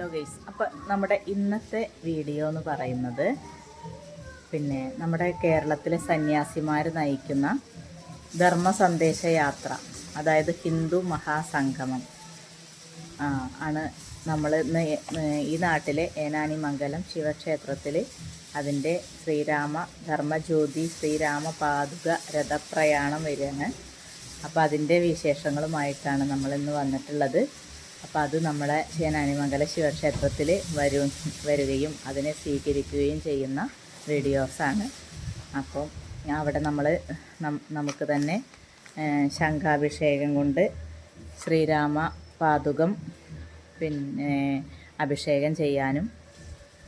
Hello guys അപ്പം നമ്മുടെ ഇന്നത്തെ വീഡിയോ എന്ന് പറയുന്നത് പിന്നെ നമ്മുടെ കേരളത്തിലെ സന്യാസിമാർ നയിക്കുന്ന ധർമ്മ സന്ദേശ യാത്ര അതായത് ഹിന്ദു മഹാസംഗമം. ആണ് നമ്മൾ ഈ നാട്ടിലെ ഏനാനി മംഗലം ശിവക്ഷേത്രത്തിൽ അതിന്റെ ശ്രീരാമ ധർമ്മജ്യോതി ശ്രീരാമ പാതുക രഥപ്രയാണം വരികയാണ്. അപ്പോൾ അതിന്റെ വിശേഷങ്ങളുമായിട്ടാണ് നമ്മളിന്ന് വന്നിട്ടുള്ളത്. അപ്പോൾ അത് നമ്മളെ ശേനാനിമംഗല ശിവക്ഷേത്രത്തിൽ വരും വരികയും അതിനെ സ്വീകരിക്കുകയും ചെയ്യുന്ന വീഡിയോസാണ് അപ്പോൾ അവിടെ നമ്മൾ നമുക്ക് തന്നെ ശംഖാഭിഷേകം കൊണ്ട് ശ്രീരാമ പാതുകം പിന്നെ അഭിഷേകം ചെയ്യാനും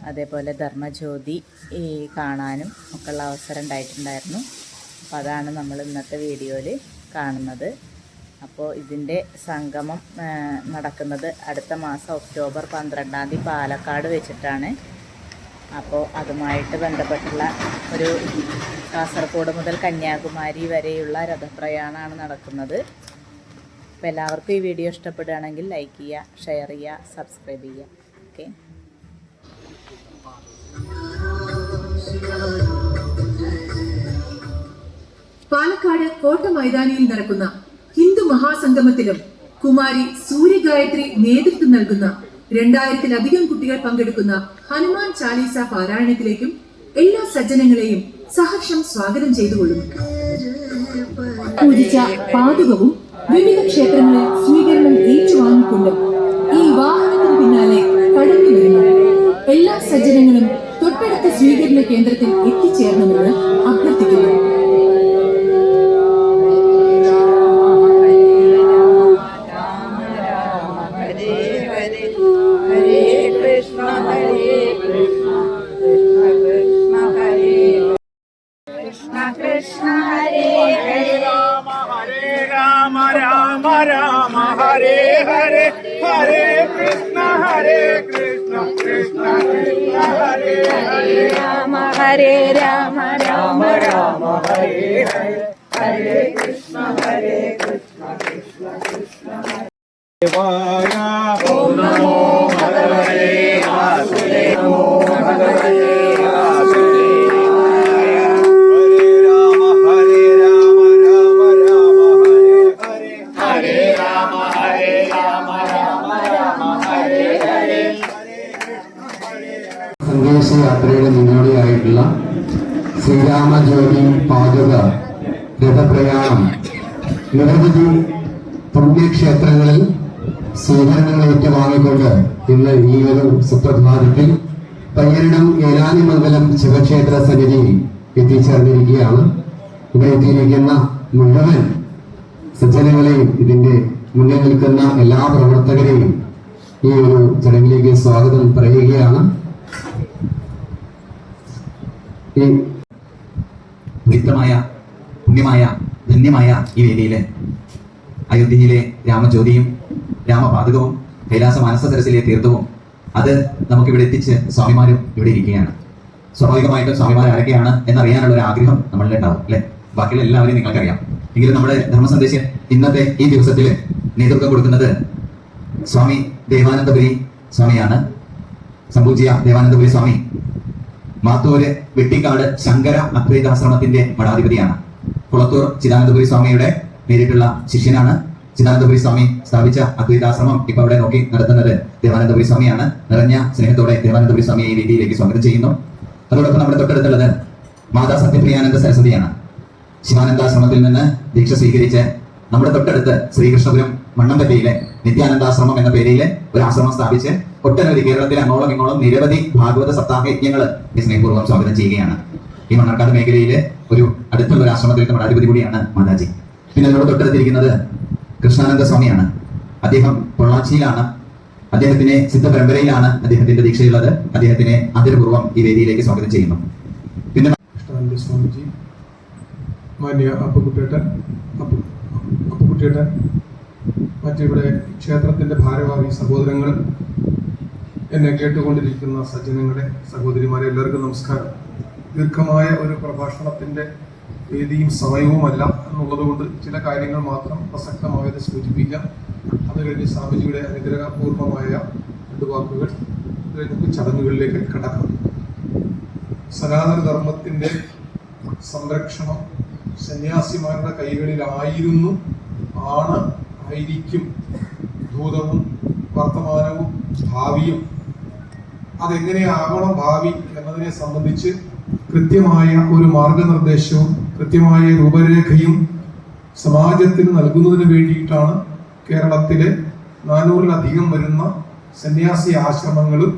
അതേപോലെ ധർമ്മജ്യോതി ഈ കാണാനും ഒക്കെയുള്ള അവസരം ഉണ്ടായിട്ടുണ്ടായിരുന്നു. അപ്പോൾ അതാണ് നമ്മൾ ഇന്നത്തെ വീഡിയോയിൽ കാണുന്നത്. അപ്പോൾ ഇതിന്റെ സംഗമം നടക്കുന്നത് അടുത്ത മാസം ഒക്ടോബർ പന്ത്രണ്ടാം തീയതി പാലക്കാട് വെച്ചിട്ടാണ്. അപ്പോൾ അതുമായിട്ട് ബന്ധപ്പെട്ടുള്ള ഒരു കാസർഗോഡ് മുതൽ കന്യാകുമാരി വരെയുള്ള രഥപ്രയാണമാണ് നടക്കുന്നത്. അപ്പോൾ എല്ലാവർക്കും ഈ വീഡിയോ ഇഷ്ടപ്പെടുകയാണെങ്കിൽ ലൈക്ക് ചെയ്യുക ഷെയർ ചെയ്യുക സബ്സ്ക്രൈബ് ചെയ്യുക. ഓക്കെ. പാലക്കാട് കോട്ട മൈതാനിയിൽ നടക്കുന്ന മഹാസംഗമത്തിലും കുമാരി സൂര്യഗായത്രി നേതൃത്വം നൽകുന്ന രണ്ടായിരത്തിലധികം കുട്ടികൾ പങ്കെടുക്കുന്ന ഹനുമാൻ ചാലീസ പാരായണത്തിലേക്കും എല്ലാ സജ്ജനങ്ങളെയും സഹർഷം സ്വാഗതം ചെയ്തുകൊള്ളുന്നു. പൂജിച്ച പാതുകവും വിവിധ ക്ഷേത്രങ്ങളിൽ സ്വീകരണം ഏറ്റുവാങ്ങിക്കൊണ്ടും ഈ വാഹനത്തിന് പിന്നാലെ കടന്നു വരുന്നു എല്ലാ സജ്ജനങ്ങളും തൊട്ടടുത്ത സ്വീകരണ കേന്ദ്രത്തിൽ എത്തിച്ചേരണമെന്ന് Hare Hare Hare Krishna Hare Krishna Krishna Krishna Hare Hare. Rama Rama Rama Rama Hare Hare. Krishna Hare Krishna Krishna Krishna Hare Hare. Om Namo സന്ദേശയാത്രയുടെ മുന്നോടിയായിട്ടുള്ള ശ്രീരാമജ്യോതി പാചക രഥപ്രയാണം. നിരവധി പുണ്യക്ഷേത്രങ്ങളിൽ സ്വീകരണങ്ങൾ ഏറ്റുവാങ്ങിക്കൊണ്ട് ഇന്ന് ഈ ഒരു സുപ്രഭാതത്തിൽ പയ്യരണം ഏലാനിമംഗലം ശിവക്ഷേത്ര സന്നിധിയിൽ എത്തിച്ചേർന്നിരിക്കുകയാണ്. ഇവിടെ എത്തിയിരിക്കുന്ന മുഴുവൻ സജ്ജനങ്ങളെയും ഇതിന്റെ മുന്നിൽ നിൽക്കുന്ന എല്ലാ പ്രവർത്തകരെയും ഈ ഒരു ചടങ്ങിലേക്ക് സ്വാഗതം പറയുകയാണ്. പവിത്രമായ പുണ്യമായ ധന്യമായ ഈ വേദിയിലെ അയോധ്യയിലെ രാമജ്യോതിയും രാമപാതകവും കൈലാസ മാനസ സരസിലെ തീർത്ഥവും അത് നമുക്കിവിടെ എത്തിച്ച് സ്വാമിമാരും ഇവിടെ ഇരിക്കുകയാണ്. സ്വാഭാവികമായിട്ടും സ്വാമിമാർ ആരൊക്കെയാണ് എന്നറിയാനുള്ള ഒരു ആഗ്രഹം നമ്മളിൽ ഉണ്ടാവും അല്ലെ? ബാക്കിയുള്ള എല്ലാവരെയും നിങ്ങൾക്കറിയാം. എങ്കിലും നമ്മുടെ ധർമ്മസന്ദേശം ഇന്നത്തെ ഈ ദിവസത്തിൽ നേതൃത്വം കൊടുക്കുന്നത് സ്വാമി ദേവാനന്ദപുരി സ്വാമിയാണ്. സംപൂജ്യ ദേവാനന്ദപുരി സ്വാമി. മാത്തൂര് വെട്ടിക്കാട് ശങ്കര അദ്വൈതാശ്രമത്തിന്റെ മഠാധിപതിയാണ് കുളത്തൂർ ചിദാനന്ദപുരി സ്വാമിയുടെ നേരിട്ടുള്ള ശിഷ്യനാണ്. ചിദാനന്ദപുരി സ്വാമി സ്ഥാപിച്ച അദ്വൈതാശ്രമം ഇപ്പൊ അവിടെ നോക്കി നടത്തുന്നത് ദേവാനന്ദപുരി സ്വാമിയാണ്. നിറഞ്ഞ സ്നേഹത്തോടെ ദേവാനന്ദപുരി സ്വാമിയെ ഈ രീതിയിലേക്ക് സ്വാഗതം ചെയ്യുന്നു. അതോടൊപ്പം നമ്മുടെ തൊട്ടടുത്തുള്ളത് മാതാ സത്യപ്രിയാനന്ദ സരസ്വതിയാണ്. ശിവാനന്ദാശ്രമത്തിൽ നിന്ന് ദീക്ഷ സ്വീകരിച്ച് നമ്മുടെ തൊട്ടടുത്ത് ശ്രീകൃഷ്ണപുരം മണ്ണമ്പറ്റയിലെ നിത്യാനന്ദാശ്രമം എന്ന പേരിൽ ഒരു ആശ്രമം സ്ഥാപിച്ച് ഒട്ടനവധി കേരളത്തിലെ അങ്ങോളം ഇങ്ങോളം നിരവധി ഭാഗവത സപ്താഹ യജ്ഞങ്ങൾ സ്നേഹപൂർവം സ്വാഗതം ചെയ്യുകയാണ്. ഈ മണ്ണാർക്കാട് മേഖലയിലെ ഒരു അടുത്തുള്ള ഒരു ആശ്രമത്തിലെ മഠാധിപതി കൂടിയാണ് മാതാജി. പിന്നെ നമ്മുടെ തൊട്ടടുത്തിരിക്കുന്നത് കൃഷ്ണാനന്ദ സ്വാമിയാണ്. അദ്ദേഹം പൊള്ളാച്ചിയിലാണ്. അദ്ദേഹത്തിനെ സിദ്ധ പരമ്പരയിലാണ് അദ്ദേഹത്തിന്റെ ദീക്ഷയുള്ളത്. അദ്ദേഹത്തിനെ അതിരപൂർവം ഈ വേദിയിലേക്ക് സ്വാഗതം ചെയ്യുന്നു. പിന്നെ കൃഷ്ണാനന്ദ സ്വാമിജി മാന്യ അപ്പുകുട്ടേട്ടൻ അപ്പു അപ്പുകുട്ടിയേട്ടൻ മറ്റിവിടെ ക്ഷേത്രത്തിന്റെ ഭാരവാഹി സഹോദരങ്ങൾ എന്നെ കേട്ടുകൊണ്ടിരിക്കുന്ന സജ്ജനങ്ങളെ സഹോദരിമാരെ എല്ലാവർക്കും നമസ്കാരം. ദീർഘമായ ഒരു പ്രഭാഷണത്തിന്റെ വേദിയും സമയവുമല്ല എന്നുള്ളതുകൊണ്ട് ചില കാര്യങ്ങൾ മാത്രം പ്രസക്തമായത് സൂചിപ്പിക്കാം. അത് കഴിഞ്ഞ് സ്വാമിജിയുടെ അനുഗ്രഹപൂർവമായ രണ്ട് വാക്കുകൾ നമുക്ക് ചടങ്ങുകളിലേക്ക് കടക്കാം. സനാതന ധർമ്മത്തിന്റെ സംരക്ഷണം സന്യാസിമാരുടെ കൈകളിലായിരുന്നു ആണ് ആയിരിക്കും ഭൂതവും വർത്തമാനവും ഭാവിയും അതെങ്ങനെയാകണം ഭാവി എന്നതിനെ സംബന്ധിച്ച് കൃത്യമായ ഒരു മാർഗനിർദ്ദേശവും കൃത്യമായ രൂപരേഖയും സമാജത്തിന് നൽകുന്നതിന് വേണ്ടിയിട്ടാണ് കേരളത്തിലെ നാനൂറിലധികം വരുന്ന സന്യാസി ആശ്രമങ്ങളും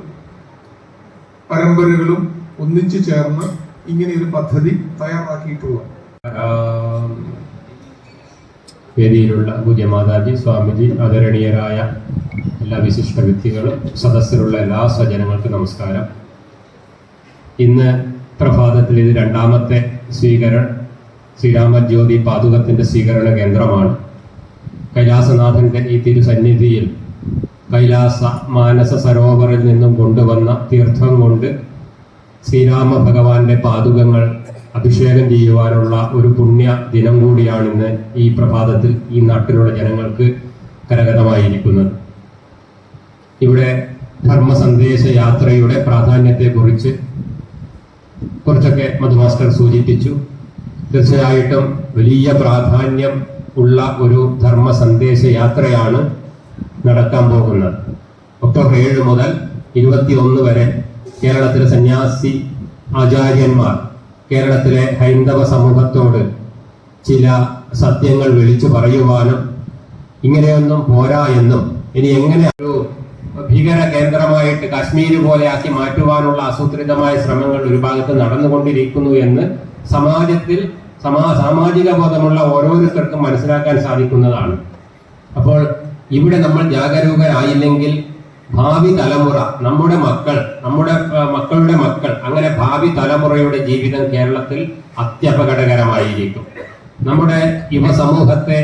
പരമ്പരകളും ഒന്നിച്ചു ചേർന്ന് ഇങ്ങനെ ഒരു പദ്ധതി തയ്യാറാക്കിയിട്ടുള്ളത്. ആം, പൂജ്യ മാതാജി സ്വാമിജി ആദരണീയരായ എല്ലാ വിശിഷ്ട വ്യക്തികളും സദസ്സിലുള്ള എല്ലാ സ്വജനങ്ങൾക്കും നമസ്കാരം. ഇന്ന് പ്രഭാതത്തിൽ ഇത് രണ്ടാമത്തെ സ്വീകരണം ശ്രീരാമജ്യോതി പാതുകത്തിന്റെ സ്വീകരണ കേന്ദ്രമാണ്. കൈലാസനാഥന്റെ ഈ തിരുസന്നിധിയിൽ കൈലാസ മാനസ സരോവറിൽ നിന്നും കൊണ്ടുവന്ന തീർത്ഥം കൊണ്ട് ശ്രീരാമ ഭഗവാന്റെ പാതുകങ്ങൾ അഭിഷേകം ചെയ്യുവാനുള്ള ഒരു പുണ്യ ദിനം കൂടിയാണ് ഇന്ന് ഈ പ്രഭാതത്തിൽ ഈ നാട്ടിലുള്ള ജനങ്ങൾക്ക് കരകതമായിരിക്കുന്നത് ഇവിടെ ധർമ്മസന്ദേശ യാത്രയുടെ പ്രാധാന്യത്തെക്കുറിച്ച് കുറച്ചൊക്കെ മധുമാസ്റ്റർ സൂചിപ്പിച്ചു. തീർച്ചയായിട്ടും വലിയ പ്രാധാന്യം ഉള്ള ഒരു ധർമ്മ സന്ദേശ യാത്രയാണ് നടക്കാൻ പോകുന്നത്. ഒക്ടോബർ ഏഴ് മുതൽ ഇരുപത്തിയൊന്ന് വരെ കേരളത്തിലെ സന്യാസി ആചാര്യന്മാർ കേരളത്തിലെ ഹൈന്ദവ സമൂഹത്തോട് ചില സത്യങ്ങൾ വിളിച്ചു പറയുവാനും ഇങ്ങനെയൊന്നും പോരാ എന്നും ഇനി എങ്ങനെ ഒരു ഭീകര കേന്ദ്രമായിട്ട് കാശ്മീർ പോലെ ആക്കി മാറ്റുവാനുള്ള ആസൂത്രിതമായ ശ്രമങ്ങൾ ഒരു ഭാഗത്ത് നടന്നുകൊണ്ടിരിക്കുന്നു എന്ന് സമാജത്തിൽ സമാ സാമാജിക ബോധമുള്ള ഓരോരുത്തർക്കും മനസ്സിലാക്കാൻ സാധിക്കുന്നതാണ്. അപ്പോൾ ഇവിടെ നമ്മൾ ജാഗരൂകരായില്ലെങ്കിൽ ഭാവി തലമുറ നമ്മുടെ മക്കൾ നമ്മുടെ മക്കളുടെ മക്കൾ അങ്ങനെ ഭാവി തലമുറയുടെ ജീവിതം കേരളത്തിൽ അത്യപകടകരമായിരിക്കും. നമ്മുടെ യുവസമൂഹത്തെ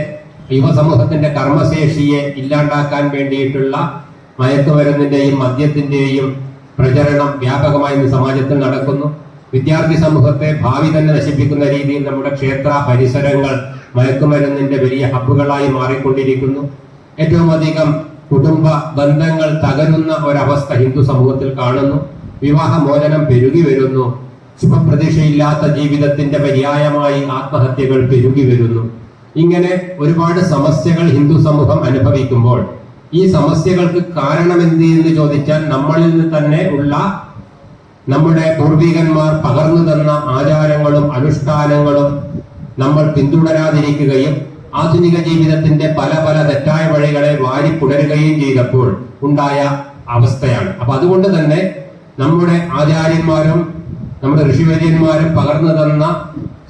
യുവസമൂഹത്തിന്റെ കർമ്മശേഷിയെ ഇല്ലാണ്ടാക്കാൻ വേണ്ടിയിട്ടുള്ള മയക്കുമരുന്നിന്റെയും മദ്യത്തിന്റെയും പ്രചരണം വ്യാപകമായി സമാജത്തിൽ നടക്കുന്നു. വിദ്യാർത്ഥി സമൂഹത്തെ ഭാവി തന്നെ നശിപ്പിക്കുന്ന രീതിയിൽ നമ്മുടെ ക്ഷേത്ര പരിസരങ്ങൾ മയക്കുമരുന്നിന്റെ വലിയ ഹബ്ബുകളായി മാറിക്കൊണ്ടിരിക്കുന്നു. ഏറ്റവും അധികം കുടുംബ ബന്ധങ്ങൾ തകരുന്ന ഒരവസ്ഥ ഹിന്ദു സമൂഹത്തിൽ കാണുന്നു. വിവാഹമോചനം പെരുകി വരുന്നു. ശുഭപ്രതീക്ഷയില്ലാത്ത ജീവിതത്തിന്റെ പര്യായമായി ആത്മഹത്യകൾ പെരുകി വരുന്നു. ഇങ്ങനെ ഒരുപാട് സമസ്യകൾ ഹിന്ദു സമൂഹം അനുഭവിക്കുമ്പോൾ ഈ സമസ്യകൾക്ക് കാരണമെന്ത് എന്ന് ചോദിച്ചാൽ നമ്മളിൽ നിന്ന് തന്നെ ഉള്ള നമ്മുടെ പൂർവികന്മാർ പകർന്നു തന്ന ആചാരങ്ങളും അനുഷ്ഠാനങ്ങളും നമ്മൾ പിന്തുടരാതിരിക്കുകയും ആധുനിക ജീവിതത്തിന്റെ പല പല തെറ്റായ വഴികളെ വാരി പുണരുകയും ചെയ്തപ്പോൾ ഉണ്ടായ അവസ്ഥയാണ് അപ്പൊ അതുകൊണ്ട് തന്നെ നമ്മുടെ ആചാര്യന്മാരും നമ്മുടെ ഋഷിവര്യന്മാരും പകർന്നു തന്ന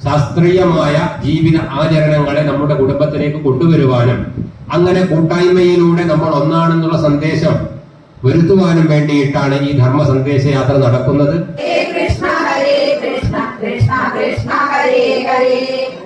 ശാസ്ത്രീയമായ ജീവിത ആചരണങ്ങളെ നമ്മുടെ കുടുംബത്തിലേക്ക് കൊണ്ടുവരുവാനും അങ്ങനെ കൂട്ടായ്മയിലൂടെ നമ്മൾ ഒന്നാണെന്നുള്ള സന്ദേശം വരുത്തുവാനും വേണ്ടിയിട്ടാണ് ഈ ധർമ്മ സന്ദേശ യാത്ര നടക്കുന്നത് കൃഷ്ണ കൃഷ്ണ കൃഷ്ണ കൃഷ്ണ ഹരേ ഹരേ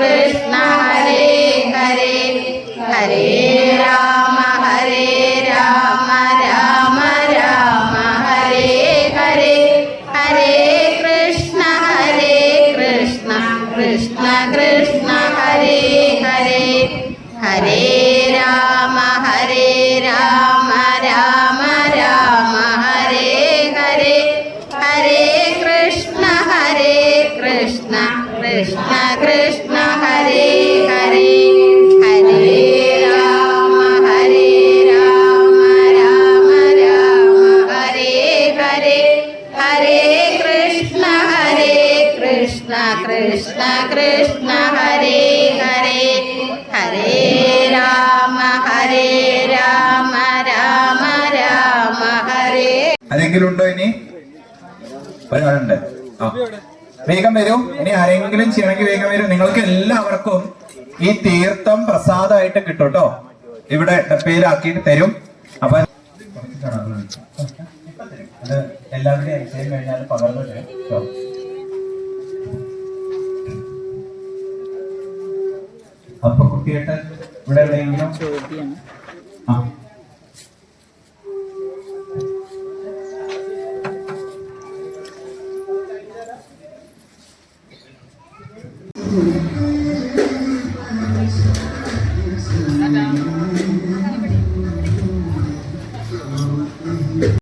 കൃഷ്ണ കൃഷ്ണ കൃഷ്ണ ഹരേ ഹരേ. ഹരേ രാമ ഹരേ രാമ രാമ രാമ ഹരേ. ആരെങ്കിലും ഉണ്ടോ ഇനി? ഒരാളുണ്ട്. വേഗം വരൂ. ഇനി ആരെങ്കിലും ചെയ്യണമെങ്കിൽ വേഗം വരൂ. നിങ്ങൾക്ക് എല്ലാവർക്കും ഈ തീർത്ഥം പ്രസാദമായിട്ട് കിട്ടും കേട്ടോ. ഇവിടെ ഡപ്പയിലാക്കിയിട്ട് തരും. അപ്പൊ എല്ലാവരുടെയും കഴിഞ്ഞാൽ പകർന്നു അപ്പൊ കുട്ടിയേട്ടൻ ഇവിടെ എവിടെയെങ്കിലും